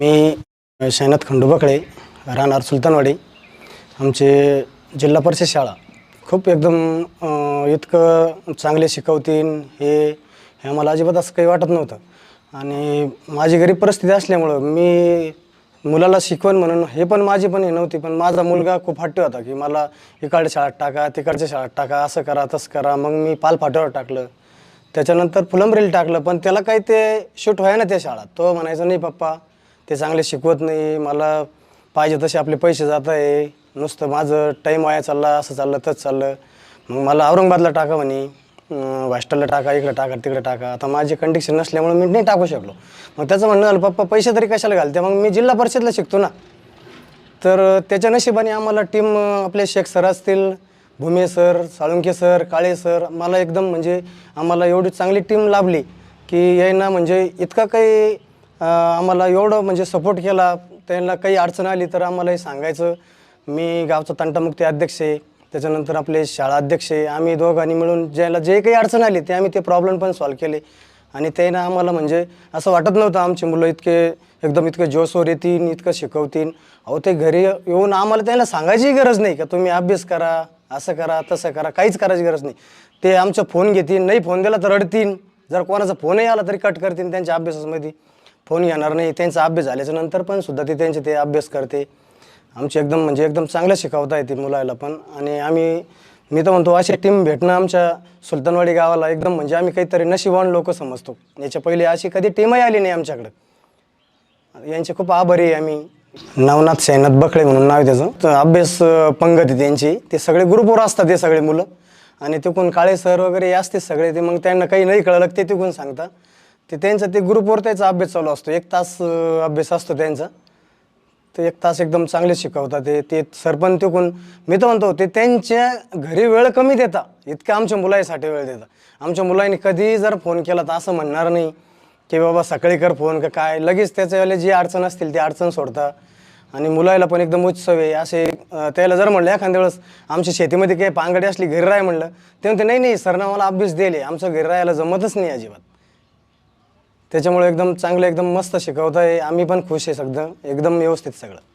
मी शैनाथ खंडोबाकडे राहणार सुलतानवाडी आमचे जिल्हा परिषद शाळा. खूप एकदम इतकं चांगले शिकवतीन हे हे आम्हाला अजिबात असं काही वाटत नव्हतं. आणि माझी गरीब परिस्थिती असल्यामुळं मी मुलाला शिकवण म्हणून हे पण माझी पण हे नव्हती पण माझा मुलगा खूप हट्टी होता की मला इकडच्या शाळेत टाका तिकडच्या शाळेत टाका असं करा तसं करा. मग मी पालफाट्यावर टाकलं. त्याच्यानंतर फुलंब्रेल टाकलं पण त्याला काही ते शूट व्हाय ना त्या शाळा तो म्हणायचा नाही पप्पा ते चांगले शिकवत नाही मला पाहिजे तसे आपले पैसे जात आहे नुसतं माझं टाईम वाया चालला असं चाललं तच चाललं. मग मला औरंगाबादला टाका म्हणे हॉस्टेलला टाका इकडं टाका तिकडे टाका. आता माझी कंडिशन नसल्यामुळे मी नाही टाकू शकलो. मग त्याचं म्हणणं झालं पप्पा पैसे तरी कशाला घालते? मग मी जिल्हा परिषदला शिकतो ना. तर त्याच्या नशिबाने आम्हाला टीम आपले शेख सर असतील Bhume sir Salunke sir Kale sir मला एकदम म्हणजे आम्हाला एवढी चांगली टीम लाभली की यायना म्हणजे इतका काही आम्हाला एवढं म्हणजे सपोर्ट केला. त्यांना काही अडचण आली तर आम्हाला हे सांगायचं. मी गावचा तंटामुक्ती अध्यक्ष आहे. त्याच्यानंतर आपले शाळा अध्यक्ष आहे. आम्ही दोघांनी मिळून ज्याला जे काही अडचण आली ते आम्ही ते प्रॉब्लेम पण सॉल्व केले. आणि त्यानं आम्हाला म्हणजे असं वाटत नव्हतं आमची मुलं इतके एकदम इतके जोशवर येतील इतकं शिकवतील. अहो ते घरी येऊन आम्हाला त्यांना सांगायची गरज नाही का तुम्ही अभ्यास करा असं करा तसं करा काहीच करायची गरज नाही. ते आमचा फोन घेतील नाही फोन दिला तर रडतील. जर कोणाचा फोनही आला तरी कट करतील त्यांच्या अभ्यासामध्ये. फोन येणार नाही त्यांचा अभ्यास झाल्याच्यानंतर पण सुद्धा ते त्यांचे ते अभ्यास करते. आमची एकदम म्हणजे एकदम चांगलं शिकवता येते मुलाला पण. आणि आम्ही मी तर म्हणतो अशी टीम भेटणं आमच्या सुलतानवाडी गावाला एकदम म्हणजे आम्ही काहीतरी नशिबान लोक समजतो. याच्या पहिले अशी कधी टीमही आली नाही आमच्याकडं. यांचे खूप आभारी आहे आम्ही. नवनाथ सैनाथ बखळे म्हणून नाव आहे त्याचं. तर अभ्यास पंगत आहे त्यांची. ते सगळे ग्रुपवर असतात ते सगळे मुलं. आणि तिकून काळे सर वगैरे असते सगळे ते मग त्यांना काही नाही कळलं ते तिकून सांगतात ते त्यांचं ते ग्रुपवर त्याचा अभ्यास चालू असतो. एक तास अं, अभ्यास असतो त्यांचा. ते एक तास एकदम चांगले शिकवतात. ते ते सरपंच तिकून मी तर म्हणतो ते त्यांच्या घरी वेळ कमी देता. इतकं आमच्या मुलासाठी वेळ देता. आमच्या मुलांनी कधी जर फोन केला तर असं म्हणणार नाही की बाबा सकाळी कर फोन का काय. लगेच त्याच्यावाले जी अडचण असतील ती अडचण सोडता आणि मुलाला पण एकदम उत्सव आहे. असे अं, त्याला जर म्हणलं एखाद्या वेळेस आमच्या शेतीमध्ये काही पांगडी असली घरी राह म्हणलं तेव्हा ते नाही नाही सरना मला अभ्यास दिले आमचं घरी राहायला जमतच नाही अजिबात. त्याच्यामुळे एकदम चांगलं एकदम मस्त शिकवत आहे आम्ही पण खुश आहे सगळं. एकदम व्यवस्थित सगळं.